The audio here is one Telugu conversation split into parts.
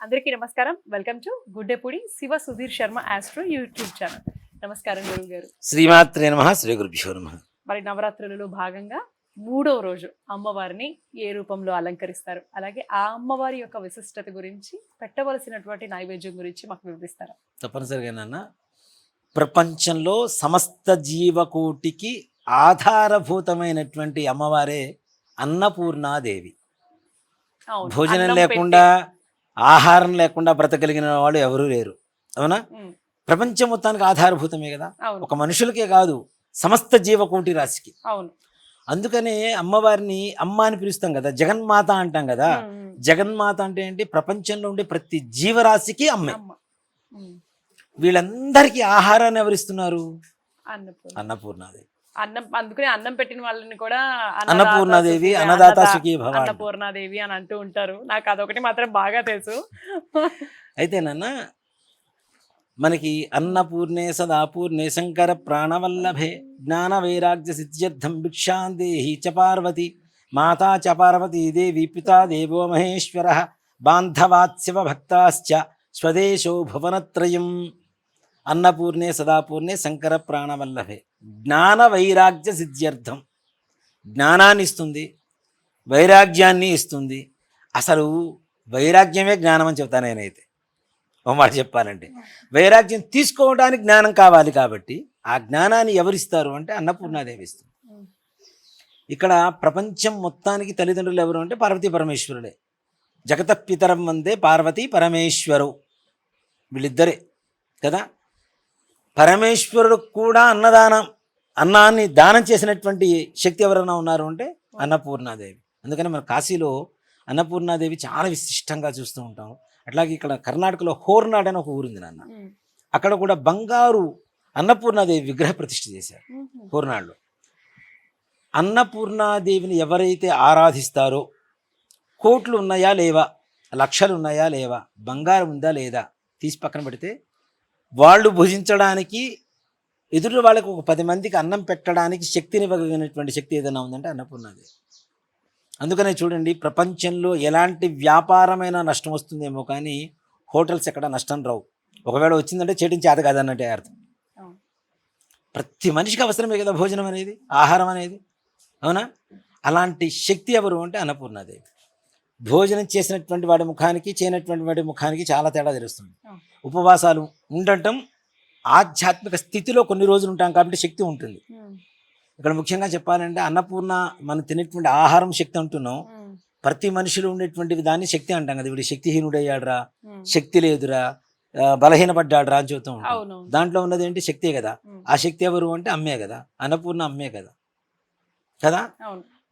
అందరికీ నమస్కారం. Welcome to Guddepudi Shiva Sudheer Sharma astro YouTube channel. నమస్కారం గురువు గారు. శ్రీమాత్రే నమ శ్రీ గురుభ్యో నమ. మరి నవరాత్రులలో భాగంగా మూడవ రోజు అమ్మవారిని ఏ రూపంలో అలంకరిస్తారు? అలాగే ఆ అమ్మవారి యొక్క విశిష్టత గురించి పెట్టవలసినటువంటి నైవేద్యం గురించి మాకు వివరిస్తారా? తప్పనిసరిగా నాన్న. ప్రపంచంలో సమస్త జీవకోటికి ఆధారభూతమైనటువంటి అమ్మవారే అన్నపూర్ణాదేవి. భోజనం లేకుండా ఆహారం లేకుండా బ్రతకగలిగిన వాళ్ళు ఎవరూ లేరు. అవునా? ప్రపంచం మొత్తానికి ఆధారభూతమే కదా? ఒక మనుషులకే కాదు సమస్త జీవకోటి రాశికి. అవును. అందుకనే అమ్మవారిని అమ్మ అని పిలుస్తాం కదా జగన్మాత అంటాం కదా. జగన్మాత అంటే ఏంటి? ప్రపంచంలో ఉండే ప్రతి జీవరాశికి అమ్మే. వీళ్ళందరికీ ఆహారాన్ని ఎవరిస్తున్నారు? అన్నపూర్ణ. అన్నపూర్ణాదేవి అన్నం అందుకనే అన్నం పెట్టిన వాళ్ళని కూడా అన్నపూర్ణాదేవి, అన్నదాత. అన్నపూర్ణాదేవి అని అంటూ ఉంటారు. నాకు అదొకటి మాత్రం బాగా తెలుసు. అయితే నాన్న మనకి అన్నపూర్ణే సదాపూర్ణే శంకర ప్రాణవల్లభే జ్ఞాన వైరాగ్య సిద్ధ్యర్థం భిక్షాందేహి చ పార్వతి మాతా చ పార్వతీ దేవి పితా దేవో మహేశ్వర బాంధవాత్స్యవ భక్తాశ్చ స్వదేశో భువనత్రయం. అన్నపూర్ణే సదాపూర్ణే శంకర ప్రాణవల్లభే జ్ఞాన వైరాగ్య సిద్ధ్యర్థం. జ్ఞానాన్ని ఇస్తుంది వైరాగ్యాన్ని ఇస్తుంది. అసలు వైరాగ్యమే జ్ఞానం అని చెప్తాను నేనైతే. ఓ మాట చెప్పాలంటే. వైరాగ్యం తీసుకోవడానికి జ్ఞానం కావాలి కాబట్టి ఆ జ్ఞానాన్ని ఎవరిస్తారు అంటే అన్నపూర్ణాదేవి ఇస్తుంది. ఇక్కడ ప్రపంచం మొత్తానికి తల్లిదండ్రులు ఎవరు అంటే పార్వతీ పరమేశ్వరుడే. జగత పితరం వందే పార్వతీ పరమేశ్వరు. వీళ్ళిద్దరే కదా? పరమేశ్వరుడు కూడా అన్నదానం అన్నాన్ని దానం చేసినటువంటి శక్తి ఎవరైనా ఉన్నారు అంటే అన్నపూర్ణాదేవి. అందుకని మన కాశీలో అన్నపూర్ణాదేవి చాలా విశిష్టంగా చూస్తూ ఉంటాం అట్లాగే ఇక్కడ కర్ణాటకలో హోర్నాడ్ అని ఒక ఊరుంది నాన్న. అక్కడ కూడా బంగారు అన్నపూర్ణాదేవి విగ్రహ ప్రతిష్ఠ చేశారు హోర్నాడులో. అన్నపూర్ణాదేవిని ఎవరైతే ఆరాధిస్తారో కోట్లు ఉన్నాయా లేవా లక్షలు ఉన్నాయా లేవా బంగారం ఉందా లేదా తీసి పక్కన పెడితే వాళ్ళు భుజించడానికి ఎదురు వాళ్ళకు ఒక పది మందికి అన్నం పెట్టడానికి శక్తినివ్వగలిగినటువంటి శక్తి ఏదైనా ఉందంటే అన్నపూర్ణాదేవి అందుకనే చూడండి ప్రపంచంలో ఎలాంటి వ్యాపారమైన నష్టం వస్తుందేమో కానీ హోటల్స్ ఎక్కడ నష్టం రావు. ఒకవేళ వచ్చిందంటే చేయడం చేత కాదన్నట్టే అర్థం. ప్రతి మనిషికి అవసరమే కదా భోజనం అనేది ఆహారం అనేది అవునా? అలాంటి శక్తి ఎవరు అంటే అన్నపూర్ణాదేవి. భోజనం చేసినటువంటి వాడి ముఖానికి చేయనటువంటి వాడి ముఖానికి చాలా తేడా తెలుస్తుంది. ఉపవాసాలు ఉండటం ఆధ్యాత్మిక స్థితిలో కొన్ని రోజులు ఉంటాం కాబట్టి శక్తి ఉంటుంది. ఇక్కడ ముఖ్యంగా చెప్పాలంటే అన్నపూర్ణ మనం తినేటువంటి ఆహారం శక్తి అంటున్నాం. ప్రతి మనిషిలో ఉండేటువంటి దాన్ని శక్తి అంటాం కదా. వీడు శక్తిహీనుడయ్యాడురా శక్తి లేదురా బలహీనపడ్డాడురా అని ఉంటాం. దాంట్లో ఉన్నది ఏంటి? శక్తే కదా. ఆ శక్తి ఎవరు అంటే అమ్మే కదా. అన్నపూర్ణ అమ్మే కదా. కదా?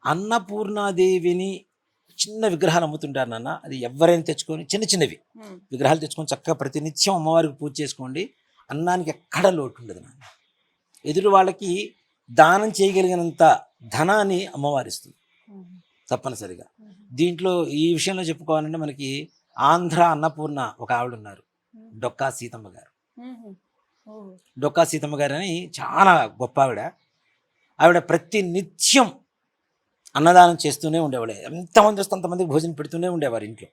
అన్నపూర్ణాదేవిని చిన్న విగ్రహాలు అమ్ముతుంటారు నాన్న. అది ఎవరైనా తెచ్చుకొని చిన్న చిన్నవి. విగ్రహాలు తెచ్చుకొని చక్కగా ప్రతినిత్యం అమ్మవారికి పూజ చేసుకోండి. అన్నానికి ఎక్కడ లోటు ఉండదు నాన్న. ఎదురు వాళ్ళకి దానం చేయగలిగినంత ధనాన్ని అమ్మవారు ఇస్తుంది. ఉమ్, తప్పనిసరిగా. దీంట్లో ఈ విషయంలో చెప్పుకోవాలంటే మనకి ఆంధ్ర అన్నపూర్ణ ఒక ఆవిడ ఉన్నారు డొక్కా సీతమ్మ గారు. డొక్కా సీతమ్మ గారు అని చాలా గొప్ప ఆవిడ. ఆవిడ ప్రతి నిత్యం అన్నదానం చేస్తూనే ఉండేవాడు ఎంతమంది వస్తే అంతమందికి భోజనం పెడుతూనే ఉండేవారు ఇంట్లో.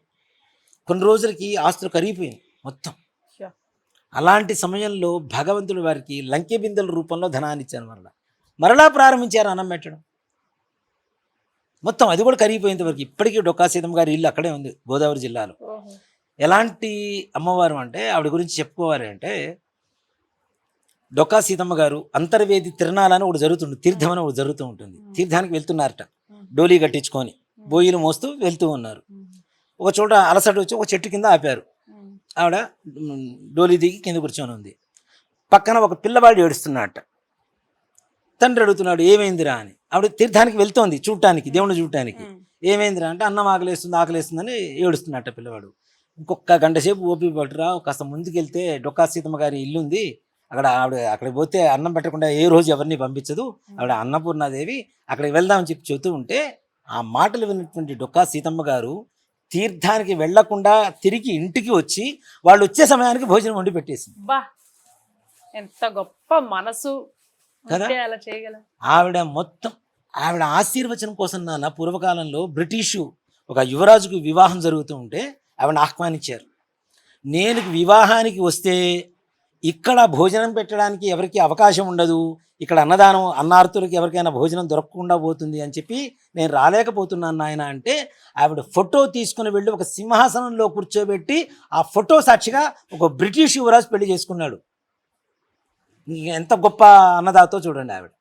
కొన్ని రోజులకి ఆస్తులు కరిగిపోయింది మొత్తం. అలాంటి సమయంలో భగవంతుడు వారికి లంకె బిందెల రూపంలో ధనాన్ని ఇచ్చారు మరలా. మరలా ప్రారంభించారు అన్నం పెట్టడం. మొత్తం అది కూడా కరిగిపోయేంత వరకు ఇప్పటికీ డొక్కా సీతమ్మ గారి ఇల్లు అక్కడే ఉంది గోదావరి జిల్లాలో. ఎలాంటి అమ్మవారు అంటే ఆవిడ గురించి చెప్పుకోవాలి అంటే డొక్కా సీతమ్మ గారు అంతర్వేది తిరణాలని ఒకటి జరుగుతుంది తీర్థం అని ఒకటి జరుగుతూ ఉంటుంది. తీర్థానికి వెళ్తున్నారట. డోలీ కట్టించుకొని బోయిలు మోస్తూ వెళ్తూ ఉన్నారు. ఒక చోట అలసట వచ్చి ఒక చెట్టు కింద ఆపారు. ఆవిడ డోలీ దిగి కింద కూర్చొని ఉంది. పక్కన ఒక పిల్లవాడు ఏడుస్తున్నట్ట తండ్రి అడుగుతున్నాడు ఏమైందిరా? అని. ఆవిడ తీర్థానికి వెళ్తోంది చూడటానికి దేవుని చూడటానికి. ఏమైందిరా? అంటే అన్నం ఆకలేస్తుంది ఆకలేస్తుందని ఏడుస్తున్నట్ట పిల్లవాడు. ఇంకొక గంట సేపు ఓపిక పట్టురా కాస్త ముందుకెళ్తే డొక్కా సీతమ్మ గారి ఇల్లు ఉంది అక్కడ ఆవిడ అక్కడికి పోతే అన్నం పెట్టకుండా ఏ రోజు ఎవరిని పంపించదు. ఆవిడ అన్నపూర్ణాదేవి అక్కడికి వెళ్దామని చెప్పి చెబుతూ ఉంటే ఆ మాటలు విన్నటువంటి డొక్కా సీతమ్మ గారు తీర్థానికి వెళ్ళకుండా తిరిగి ఇంటికి వచ్చి వాళ్ళు వచ్చే సమయానికి భోజనం వండి పెట్టేసింది. బా ఎంత గొప్ప మనసు. కదా? ఉంటే అలా చేయగల. ఆవిడ మొత్తం ఆవిడ ఆశీర్వచనం కోసం నాన్న పూర్వకాలంలో బ్రిటిషు ఒక యువరాజుకు వివాహం జరుగుతూ ఉంటే ఆవిడ ఆహ్వానించారు. నేను వివాహానికి వస్తే ఇక్కడ భోజనం పెట్టడానికి ఎవరికి అవకాశం ఉండదు. ఇక్కడ అన్నదానం అన్నార్తులకి ఎవరికైనా భోజనం దొరకకుండా పోతుంది అని చెప్పి నేను రాలేకపోతున్నాను నాయన అంటే ఆవిడ ఫోటో తీసుకుని వెళ్ళి ఒక సింహాసనంలో కూర్చోబెట్టి ఆ ఫోటో సాక్షిగా ఒక బ్రిటిష్ యువరాజు పెళ్ళి చేసుకున్నాడు. ఎంత గొప్ప అన్నదాతో చూడండి ఆవిడ.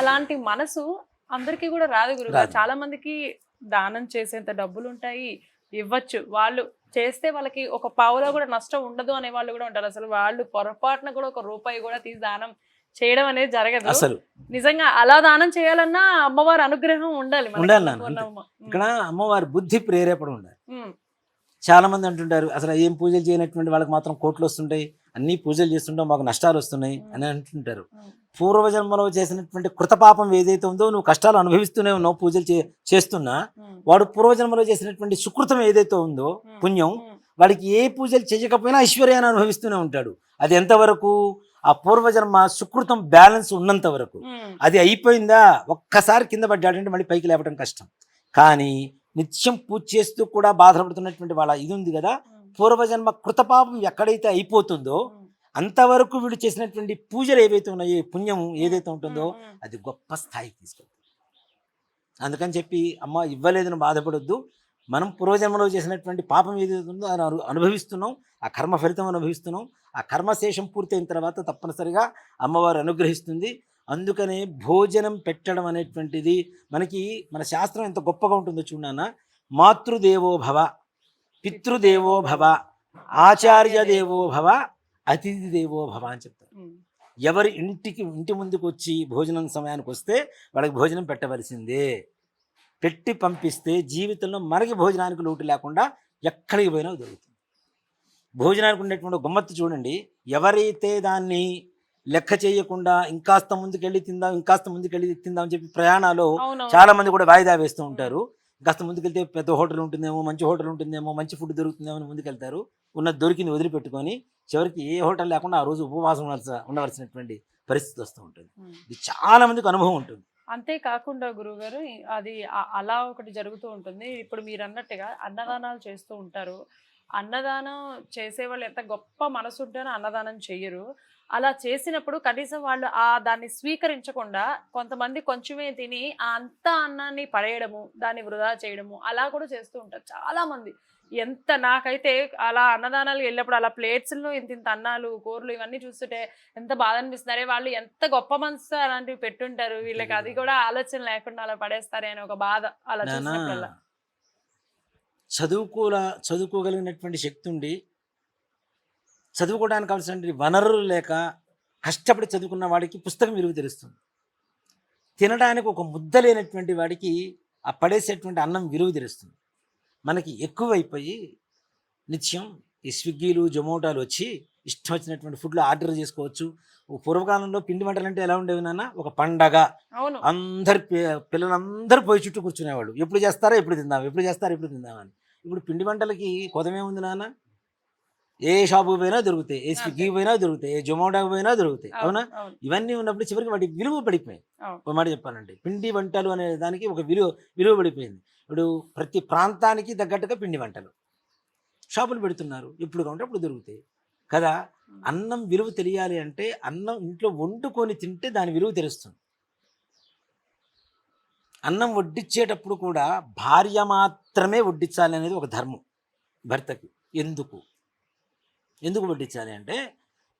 అలాంటి మనసు అందరికీ కూడా రాదు రాదు. చాలా మందికి దానం చేసేంత డబ్బులు ఉంటాయి ఇవ్వచ్చు. వాళ్ళు చేస్తే వాళ్ళకి ఒక పావులో కూడా నష్టం ఉండదు అనే వాళ్ళు కూడా ఉంటారు. అసలు వాళ్ళు పొరపాటున కూడా ఒక రూపాయి కూడా తీసి దానం చేయడం అనేది జరగదు. అసలు. నిజంగా అలా దానం చేయాలన్నా అమ్మవారి అనుగ్రహం ఉండాలి. ఇక్కడ అమ్మవారి బుద్ధి ప్రేరేపణ ఉండాలి. ఉమ్, చాలా మంది అంటుంటారు అసలు ఏం పూజలు చేయనటువంటి వాళ్ళకి మాత్రం కోట్లు వస్తుంటాయి అన్ని పూజలు చేస్తుంటాం మాకు నష్టాలు వస్తున్నాయి అని అంటుంటారు. పూర్వజన్మలో చేసినటువంటి కృతపాపం ఏదైతే ఉందో నువ్వు కష్టాలు అనుభవిస్తూనే ఉన్నావు పూజలు చే చేస్తున్నా. వాడు పూర్వజన్మలో చేసినటువంటి సుకృతం ఏదైతే ఉందో పుణ్యం వాడికి ఏ పూజలు చేయకపోయినా ఐశ్వర్యాన్ని అనుభవిస్తూనే ఉంటాడు. అది ఎంతవరకు? ఆ పూర్వజన్మ సుకృతం బ్యాలెన్స్ ఉన్నంత వరకు. అది అయిపోయిందా? ఒక్కసారి కింద పడ్డాడంటే మళ్ళీ పైకి లేపడం కష్టం. కానీ నిత్యం పూజ చేస్తూ కూడా బాధపడుతున్నటువంటి వాళ్ళ ఇది ఉంది కదా. పూర్వజన్మ కృతపాపం ఎక్కడైతే అయిపోతుందో అంతవరకు వీడు చేసినటువంటి పూజలు ఏవైతే ఉన్నాయో పుణ్యం ఏదైతే ఉంటుందో. అది గొప్ప స్థాయికి తీసుకెళ్తుంది. అందుకని చెప్పి అమ్మ ఇవ్వలేదని బాధపడొద్దు. మనం పూర్వజన్మలో చేసినటువంటి పాపం ఏదైతే ఉందో అది అను- అనుభవిస్తున్నాం. ఆ కర్మ ఫలితం అనుభవిస్తున్నాం. ఆ కర్మశేషం పూర్తయిన తర్వాత తప్పనిసరిగా అమ్మవారు అనుగ్రహిస్తుంది. అందుకనే భోజనం పెట్టడం అనేటువంటిది మనకి మన శాస్త్రం ఎంత గొప్పగా ఉంటుందో చూడనా మాతృదేవో భవ పితృదేవో భవ ఆచార్య దేవో భవ అతిథి దేవో భవ అని చెప్తారు. ఎవరి ఇంటికి ఇంటి ముందుకు వచ్చి భోజనం సమయానికి వస్తే వాళ్ళకి భోజనం పెట్టవలసిందే. పెట్టి పంపిస్తే జీవితంలో మనకి భోజనానికి లోటు లేకుండా ఎక్కడికి పోయినా దొరుకుతుంది. భోజనానికి ఉండేటువంటి గమ్మత్తు చూడండి. ఎవరైతే దాన్ని లెక్క చేయకుండా ఇంకాస్త ముందుకెళ్ళి తిందాం ఇంకాస్త ముందుకెళ్ళి తిందాం అని చెప్పి ప్రయాణాలు. చాలా మంది కూడా వాయిదా వేస్తూ ఉంటారు. కాస్త ముందుకెళ్తే పెద్ద హోటల్ ఉంటుందేమో మంచి హోటల్ ఉంటుందేమో మంచి ఫుడ్ దొరుకుతుందేమో అని ముందుకెళ్తారు. ఉన్న దొరికింది వదిలిపెట్టుకొని చివరికి ఏ హోటల్ లేకుండా ఆ రోజు ఉపవాసం ఉండవలసిన ఉండవలసినటువంటి పరిస్థితి వస్తూ ఉంటుంది. ఇది చాలా మందికి అనుభవం ఉంటుంది. అంతేకాకుండా గురువుగారు అది అలా ఒకటి జరుగుతూ ఉంటుంది. ఇప్పుడు మీరు అన్నట్టుగా అన్నదానాలు చేస్తూ ఉంటారు. అన్నదానం చేసే వాళ్ళు ఎంత గొప్ప మనసు ఉంటేనో అన్నదానం చెయ్యరు. అలా చేసినప్పుడు కనీసం వాళ్ళు ఆ దాన్ని స్వీకరించకుండా కొంతమంది కొంచెమే తిని ఆ అంత అన్నాన్ని పడేయడము దాన్ని వృధా చేయడము అలా కూడా చేస్తూ ఉంటారు చాలా మంది ఎంత నాకైతే అలా అన్నదానాలు వెళ్ళినప్పుడు అలా ప్లేట్స్లో ఇంత ఇంత అన్నాలు కూరలు ఇవన్నీ చూస్తుంటే ఎంత బాధ అనిపిస్తుంది అరే వాళ్ళు ఎంత గొప్ప మనసు అలాంటివి పెట్టుంటారు. వీళ్ళకి అది కూడా ఆలోచన లేకుండా అలా పడేస్తారే అని ఒక బాధ అలా నానా చూసినప్పుడల్లా. చదువుకోల చదువుకోగలిగినటువంటి శక్తి ఉండి చదువుకోవడానికి కావాల్సిన వనరులు లేక కష్టపడి చదువుకున్న వాడికి పుస్తకం విలువ తెలుస్తుంది. తినడానికి ఒక ముద్ద లేనటువంటి వాడికి ఆ పడేసేటువంటి అన్నం విలువ తెలుస్తుంది. మనకి ఎక్కువైపోయి నిత్యం ఈ స్విగ్గీలు జొమాటోలు వచ్చి ఇష్టం వచ్చినటువంటి ఫుడ్లు ఆర్డర్ చేసుకోవచ్చు. పూర్వకాలంలో పిండి వంటలు అంటే ఎలా ఉండేవి నాన్న? ఒక పండగ. అందరు పిల్లలందరూ పోయి చుట్టూ కూర్చునేవాడు ఎప్పుడు చేస్తారా ఎప్పుడు తిందాం ఎప్పుడు చేస్తారా ఎప్పుడు తిందామని ఇప్పుడు పిండి వంటలకి కొదమేముంది నాన్న. ఏ షాపు పోయినా దొరుకుతాయి ఏ స్విగ్గీ పోయినా దొరుకుతాయి ఏ జొమాటోకి పోయినా దొరుకుతాయి అవునా ఇవన్నీ ఉన్నప్పుడు చివరికి వాటి విలువ పడిపోయింది అవును. ఒక మాట చెప్పాలంటే పిండి వంటలు అనే దానికి ఒక విలువ విలువ పడిపోయింది. ఇప్పుడు ప్రతి ప్రాంతానికి తగ్గట్టుగా పిండి వంటలు. షాపులు పెడుతున్నారు ఎప్పుడు కావాలంటే అప్పుడు దొరుకుతాయి. కదా? అన్నం విలువ తెలియాలి అంటే అన్నం ఇంట్లో వండుకొని తింటే దాని విలువ తెలుస్తుంది. అన్నం వడ్డించేటప్పుడు కూడా భార్య మాత్రమే వడ్డించాలి అనేది ఒక ధర్మం భర్తకి. ఎందుకు? ఎందుకు వడ్డించాలి అంటే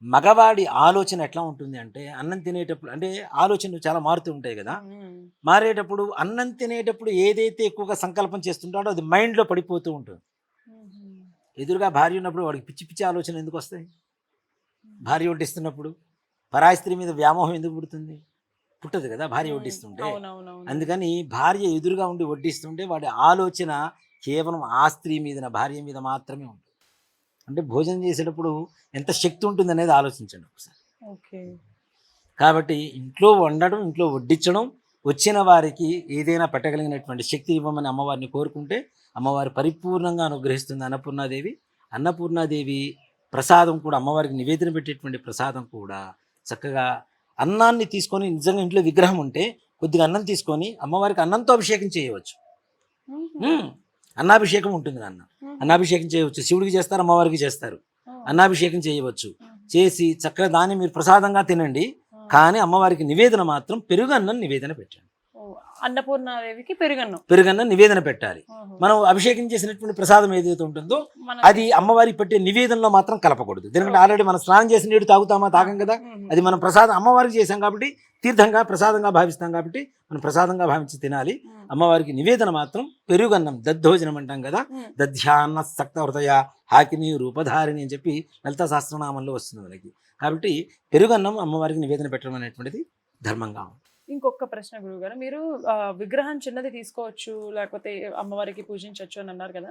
మగవాడి ఆలోచన ఎట్లా ఉంటుంది అంటే అన్నం తినేటప్పుడు అంటే ఆలోచనలు చాలా మారుతూ ఉంటాయి కదా. మారేటప్పుడు అన్నం తినేటప్పుడు ఏదైతే ఎక్కువగా సంకల్పం చేస్తుంటాడో అది మైండ్లో పడిపోతూ ఉంటుంది. ఎదురుగా భార్య ఉన్నప్పుడు వాడికి పిచ్చి పిచ్చి ఆలోచన ఎందుకు వస్తాయి? భార్య వడ్డిస్తున్నప్పుడు పరాయి స్త్రీ మీద వ్యామోహం ఎందుకు పుడుతుంది? పుట్టదు కదా భార్య వడ్డిస్తుంటే. అందుకని భార్య ఎదురుగా ఉండి వడ్డిస్తుంటే వాడి ఆలోచన కేవలం ఆ స్త్రీ మీద భార్య మీద మాత్రమే ఉంటుంది. అంటే భోజనం చేసేటప్పుడు ఎంత శక్తి ఉంటుంది అనేది ఆలోచించండి ఒకసారి. ఓకే. కాబట్టి ఇంట్లో వండడం ఇంట్లో వడ్డించడం వచ్చిన వారికి ఏదైనా పెట్టగలిగినటువంటి శక్తి ఇవ్వమని అమ్మవారిని కోరుకుంటే అమ్మవారి పరిపూర్ణంగా అనుగ్రహిస్తుంది అన్నపూర్ణాదేవి. అన్నపూర్ణాదేవి ప్రసాదం కూడా అమ్మవారికి నివేదన పెట్టేటువంటి ప్రసాదం కూడా చక్కగా అన్నాన్ని తీసుకొని నిజంగా ఇంట్లో విగ్రహం ఉంటే కొద్దిగా అన్నం తీసుకొని అమ్మవారికి అన్నంతో అభిషేకం చేయవచ్చు. అన్నాభిషేకం ఉంటుంది నాన్న. అన్నాభిషేకం చేయవచ్చు. శివుడికి చేస్తారు అమ్మవారికి చేస్తారు. అన్నాభిషేకం చేయవచ్చు. చేసి చక్కగా దాన్ని మీరు ప్రసాదంగా తినండి. కానీ అమ్మవారికి నివేదన మాత్రం పెరుగన్నం నివేదన పెట్టండి. అన్నపూర్ణాదేవికి పెరుగన్నం. పెరుగన్నం నివేదన పెట్టాలి. మనం అభిషేకం చేసినటువంటి ప్రసాదం ఏదైతే ఉంటుందో అది అమ్మవారికి పెట్టే నివేదనలో మాత్రం కలపకూడదు. ఎందుకంటే ఆల్రెడీ మనం స్నానం చేసిన నీరు తాగుతామా తాగం కదా. అది మనం ప్రసాదం అమ్మవారికి చేసాం కాబట్టి తీర్థంగా ప్రసాదంగా భావిస్తాం కాబట్టి మనం ప్రసాదంగా భావించి తినాలి. మ్మ్. అమ్మవారికి నివేదన మాత్రం పెరుగన్నం దద్దోజనం అంటాం కదా. దధ్యాన్న సక్త హృదయ హాకిని రూపధారిణి అని చెప్పి లలిత సహస్రనామంలో వస్తుంది మనకి. కాబట్టి పెరుగన్నం అమ్మవారికి నివేదన పెట్టడం అనేటువంటిది ధర్మంగా. ఇంకొక ప్రశ్న గురుగారు మీరు విగ్రహం చిన్నది తీసుకోవచ్చు లేకపోతే అమ్మవారికి పూజించవచ్చు అని అన్నారు కదా.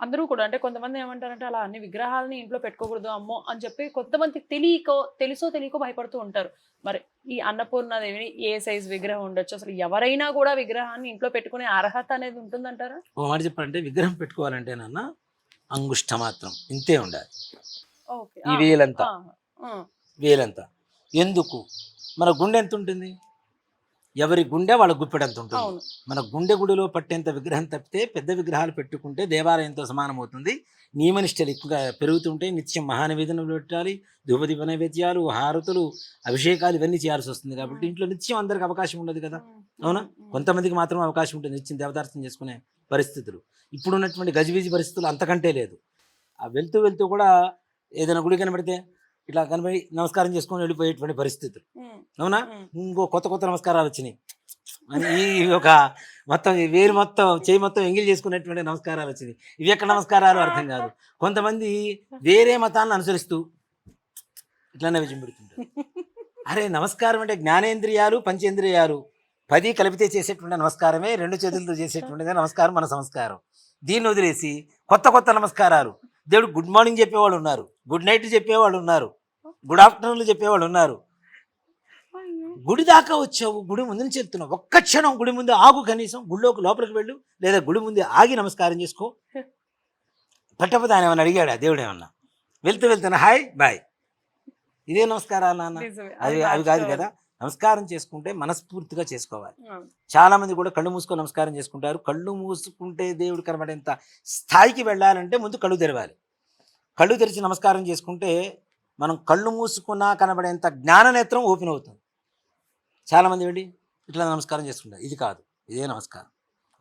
అందరూ కూడా అంటే కొంతమంది ఏమంటారంటే అలా అన్ని విగ్రహాలని ఇంట్లో పెట్టుకోకూడదు అమ్మో అని చెప్పి కొంతమంది తెలియకో తెలుసో తెలియకో భయపడుతూ ఉంటారు. మరి ఈ అన్నపూర్ణాదేవిని ఏ సైజ్ విగ్రహం ఉండొచ్చు? అసలు ఎవరైనా కూడా విగ్రహాన్ని ఇంట్లో పెట్టుకునే అర్హత అనేది ఉంటుందంటారా? ఓ మాట చెప్పాలంటే విగ్రహం పెట్టుకోవాలంటే నాన్న అంగుష్ట మాత్రం ఇంతే ఉండాలి. ఓకే. ఈ వేలంతా. వేలంతా. ఎందుకు? మన గుండె ఎంత ఉంటుంది? ఎవరి గుండె వాళ్ళ గుప్పెడంత ఉంటుంది. మన గుండె గుడిలో పట్టేంత విగ్రహం తప్పితే పెద్ద విగ్రహాలు పెట్టుకుంటే దేవాలయంతో సమానమవుతుంది. నియమనిష్టలు ఎక్కువగా పెరుగుతుంటే నిత్యం మహానివేదనలు పెట్టాలి. ధూపదీప నైవేద్యాలు హారతులు అభిషేకాలు ఇవన్నీ చేయాల్సి వస్తుంది కాబట్టి ఇంట్లో నిత్యం అందరికి అవకాశం ఉండదు కదా. అవునా? కొంతమందికి మాత్రం అవకాశం ఉంటుంది నిత్యం దేవతార్థం చేసుకునే పరిస్థితులు. ఇప్పుడు ఉన్నటువంటి గజిబిజి పరిస్థితులు అంతకంటే లేదు. ఆ వెళ్తూ వెళ్తూ కూడా ఏదైనా గుడి కనబడితే ఇట్లా కనబడి నమస్కారం చేసుకొని వెళ్ళిపోయేటువంటి పరిస్థితులు. అవునా? ఇంకో కొత్త కొత్త నమస్కారాలు వచ్చినాయి. ఈ ఒక మొత్తం వేరు మొత్తం చేయి మొత్తం ఎంగిల్ చేసుకునేటువంటి నమస్కారాలు వచ్చినాయి. ఇవి ఎక్కడ నమస్కారాలు? అర్థం కాదు. కొంతమంది వేరే మతాన్ని అనుసరిస్తూ ఇట్లానే విజయం పెడుతుంటారు. అరే నమస్కారం అంటే జ్ఞానేంద్రియాలు పంచేంద్రియాలు. పది కలిపితే చేసేటువంటి నమస్కారమే రెండు చేతులతో చేసేటువంటిదే నమస్కారం మన సంస్కారం. దీన్ని వదిలేసి కొత్త కొత్త నమస్కారాలు. దేవుడు గుడ్ మార్నింగ్ చెప్పేవాళ్ళు ఉన్నారు. గుడ్ నైట్ చెప్పేవాళ్ళు ఉన్నారు. గుడ్ ఆఫ్టర్నూన్ చెప్పేవాళ్ళు ఉన్నారు. గుడి దాకా వచ్చావు గుడి ముందు నుంచి వెళ్తున్నావు. ఒక్క క్షణం గుడి ముందు ఆగు కనీసం గుడిలోకి లోపలికి వెళ్ళు లేదా గుడి ముందు ఆగి నమస్కారం చేసుకో. పట్టపతి ఆయన ఏమన్నా అడిగాడా? దేవుడు ఏమన్నా? వెళ్తూ వెళ్తున్నా. హాయ్ బాయ్ ఇదే నమస్కారాలు నాన్న. అవి అవి కాదు కదా. నమస్కారం చేసుకుంటే మనస్ఫూర్తిగా చేసుకోవాలి. చాలా మంది కూడా కళ్ళు మూసుకొని నమస్కారం చేసుకుంటారు. కళ్ళు మూసుకుంటే దేవుడు కనబడేంత స్థాయికి వెళ్ళాలంటే ముందు కళ్ళు తెరవాలి. కళ్ళు తెరిచి నమస్కారం చేసుకుంటే మనం కళ్ళు మూసుకున్నా కనబడేంత జ్ఞాన నేత్రం ఓపెన్ అవుతుంది. చాలా మంది వెళ్ళి ఇట్లా నమస్కారం చేసుకుంటారు. ఇది కాదు. ఇదే నమస్కారం.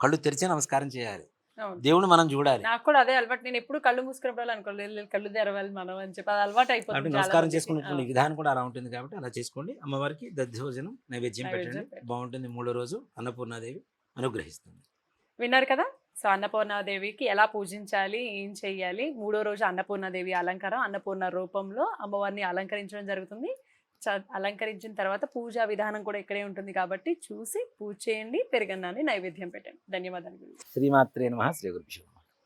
కళ్ళు తెరిచి నమస్కారం చేయాలి. దేవుడు మనం చూడాలి. నాకు కూడా అదే అలవాటు. నేను ఎప్పుడు కళ్ళు మూసుకున్నప్పుడు అనుకోలేదు కళ్ళు తెరవాలి మనం అని చెప్పి అది అలవాటు అయిపోతుంది నమస్కారం ఆ. విధానం కూడా అలా ఉంటుంది కాబట్టి అలా చేసుకోండి. అమ్మవారికి దద్దోజనం నైవేద్యం పెట్టండి. బాగుంటుంది మూడో రోజు. అన్నపూర్ణాదేవి అనుగ్రహిస్తుంది. విన్నారు కదా? సో అన్నపూర్ణాదేవికి ఎలా పూజించాలి? ఏం చెయ్యాలి? మూడో రోజు అన్నపూర్ణాదేవి అలంకారం అన్నపూర్ణ రూపంలో అమ్మవారిని అలంకరించడం జరుగుతుంది. అలంకరించిన తర్వాత పూజా విధానం కూడా ఇక్కడే ఉంటుంది కాబట్టి చూసి పూజ చేయండి పెరుగన్నాన్ని నైవేద్యం పెట్టండి. ధన్యవాదాలు శ్రీమాత్రే నమ శ్రీ గురు